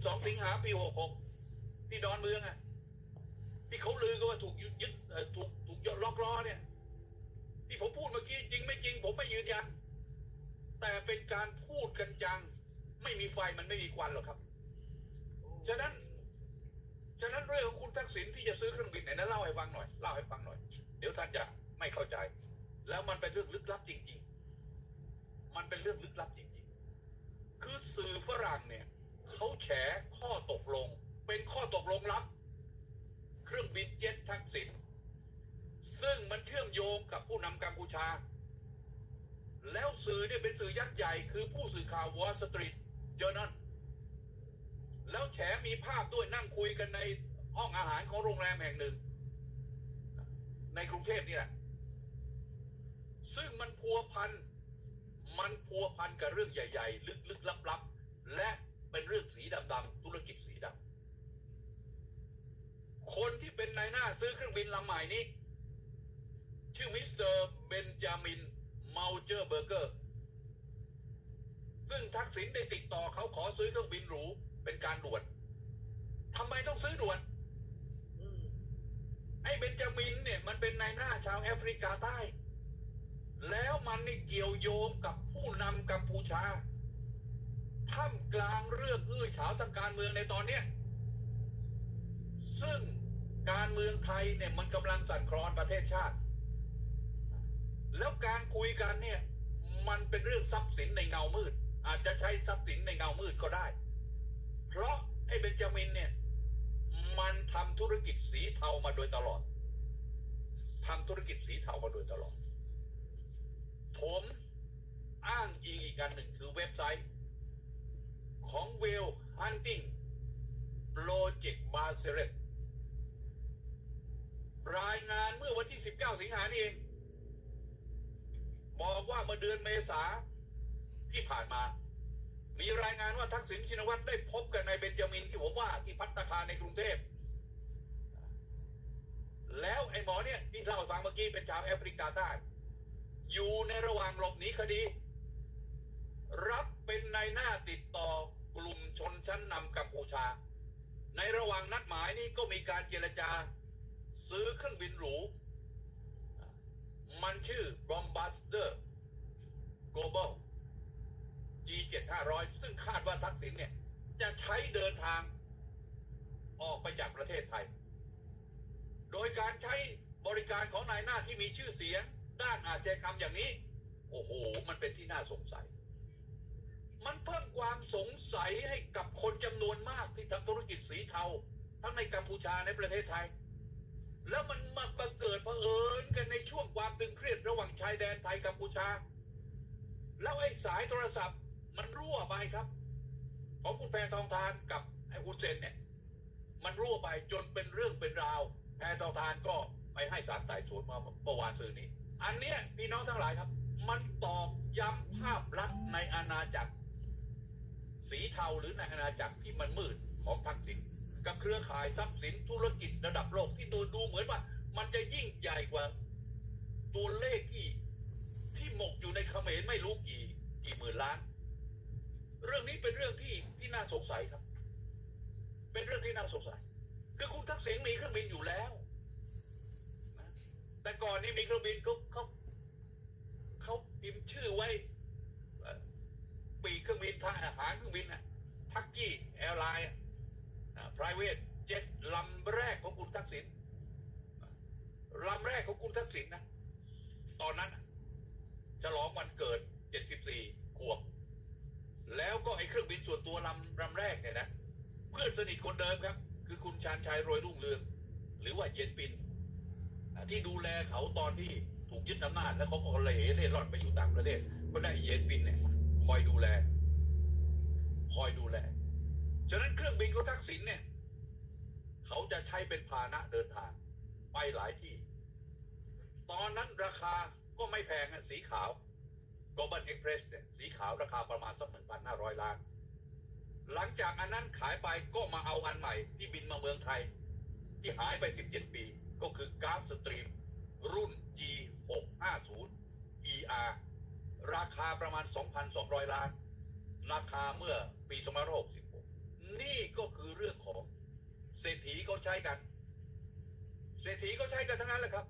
12 สิงหาปี 66 ที่ดอนเมืองอะ ที่เขาลือกันว่าถูกยึดยึดถูกถูกยล็อกล้อเนี่ย ที่ผมพูดเมื่อกี้จริงไม่จริง ผมไม่ยืนยัน แต่เป็นการพูดกันจังไม่มีไฟมันไม่มีควันหรอกครับ ฉะนั้น ฉะนั้นเรื่องของคุณทักษิณที่จะซื้อเครื่องบินไหนนะเล่าให้ฟังหน่อยเล่าให้ฟังหน่อย เดี๋ยวท่านจะไม่เข้าใจ แล้วมันเป็นเรื่องลึกลับจริง ๆ มันเป็นเรื่องลึกลับจริง ๆ คือสื่อฝรั่งเนี่ย เขาแฉข้อตกลง เป็นข้อตกลงลับ เครื่องบินเจ็ตทักษิณซึ่งมันเชื่อมโยงกับผู้นำกัมพูชา แล้วสื่อเนี่ยเป็นสื่อยักษ์ใหญ่ คือผู้สื่อข่าววอลสตรีทเจอนัลแล้วแฉมีภาพด้วยนั่งคุยกันในห้องอาหารของโรงแรมแห่งหนึ่ง ในกรุงเทพนี่แหละ ซึ่งมันพัวพัน มันพัวพันกับเรื่องใหญ่ ๆ ลึกๆลับๆและ เป็นเรื่องสีดำๆธุรกิจสีดำคนที่เป็นนายหน้าซื้อเครื่องบินลำใหม่นี้ ชื่อมิสเตอร์เบนจามินเมาเจอร์เบอร์เกอร์ ซึ่งทักษิณได้ติดต่อเขาขอซื้อเครื่องบินหรูเป็นการด่วนทำไมต้องซื้อด่วนไอ้เบนจามินเนี่ยมันเป็นนายหน้าชาวแอฟริกาใต้ แล้วมันนี่เกี่ยวโยงกับผู้นำกัมพูชา ท่ามกลางเรื่องอื้อฉาวทางการเมืองในตอนเนี้ยซึ่งการเมืองไทยเนี่ยมันกำลังสั่นคลอนประเทศชาติ แล้วการคุยกันเนี่ยมันเป็นเรื่องทรัพย์สินในเงามืด อาจจะใช้ทรัพย์สินในเงามืดก็ได้ เพราะไอ้เบนจามินเนี่ยมันทำธุรกิจสีเทามาโดยตลอดทำธุรกิจสีเทามาโดยตลอด ผมอ้างอิงอีกอันหนึ่งคือเว็บไซต์ ของ w e l l Hunting Project b a s e r e t รายงานเมื่อวันที่ 19 สิงหาดีเองบอกว่าเมื่อเดือนเมษาที่ผ่านมา มีรายงานว่าทักษิณชินวัตรได้พบกับนายเบนจามินที่ผมว่าที่พัตตาคารในกรุงเทพ แล้วไอ้หมอเนี่ยที่เล่าฟังเมื่อกี้เป็นชาวแอฟริกาใต้อยู่ในระหว่างหลบหนีคดี รับเป็นนายหน้าติดต่อ กลุ่มชนชั้นนำกัมพูชา ในระหว่างนัดหมายนี้ก็มีการเจรจา ซื้อเครื่องบินหรู มันชื่อ Bombardier Global G7 500 ซึ่งคาดว่าทักษิณเนี่ย จะใช้เดินทางออกไปจากประเทศไทย โดยการใช้บริการของนายหน้าที่มีชื่อเสียง ด้านอาชญากรรมอย่างนี้ โอ้โห มันเป็นที่น่าสงสัย มันเพิ่มความสงสัยให้กับคนจำนวนมากที่ทำธุรกิจสีเทา ทั้งในกัมพูชาในประเทศไทย แล้วมันมาบังเกิดเผอิญกันในช่วงความตึงเครียดระหว่างชายแดนไทยกัมพูชา แล้วไอ้สายโทรศัพท์มันรั่วไปครับ ของคุณแพทองทานกับไอ้ฮุเซนเนี่ย มันรั่วไปจนเป็นเรื่องเป็นราว แพทองทานก็ไปให้สารไต่สวนมาเมื่อวานซื่อนี้ อันเนี้ยพี่น้องทั้งหลายครับ มันตอกย้ำภาพลักษณ์ในอาณาจักร สีเทาหรือในอาณาจักรที่มันมืดของทักษิณกับเครือข่ายทรัพย์สินธุรกิจระดับโลกที่ดูดูเหมือนว่า มันจะยิ่งใหญ่กว่าตัวเลขที่ที่หมกอยู่ในเขมรไม่รู้กี่กี่หมื่นล้าน เรื่องนี้เป็นเรื่องที่ที่น่าสงสัยครับ เป็นเรื่องที่น่าสงสัย คือคุณทักษิณมีเครื่องบินอยู่แล้ว แต่ก่อนนี้มีเครื่องบินเขาเขาเขาพิมพ์ชื่อไว้ปีเครื่องบินทหารเครื่องบินอะทักกี้ แอร์ไลน์ private jet ลำแรกของคุณทักษิณลำแรกของคุณทักษิณนะตอนนั้นฉลองวันเกิด 74 ขวบ แล้วก็ไอ้เครื่องบินส่วนตัวลำลำแรกเนี่ยนะ เพื่อนสนิทคนเดิมครับ คือคุณชาญชัยโรยรุ่งเรืองหรือว่าเย็นปิน ที่ดูแลเขาตอนที่ถูกยึดอำนาจแล้วเขาก็เลยเร่ร่อนไปอยู่ต่างประเทศ ก็ได้เย็นปินเนี่ยคอยดูแล คอยดูแล ฉะนั้นเครื่อง บินของทักษิณเนี่ย เขาจะใช้เป็นพาหนะเดินทาง ไปหลายที่ ตอนนั้นราคาก็ไม่แพงอะสีขาว Global Express เนี่ยสีขาวราคาประมาณสักหนึ่งพันห้าร้อยล้าน หลังจากอันนั้นขายไปก็มาเอาอันใหม่ที่บินมาเมืองไทย ที่หายไป 17 ปี ก็คือกราฟสตรีม รุ่น G650 ER ราคาประมาณ 2,200 ล้าน ราคาเมื่อปี 2 5 6 นี่ก็คือเรื่องของเศรษฐีเขาใช้กัน เศรษฐีเขาใช้กันทั้งนั้นแหละครับ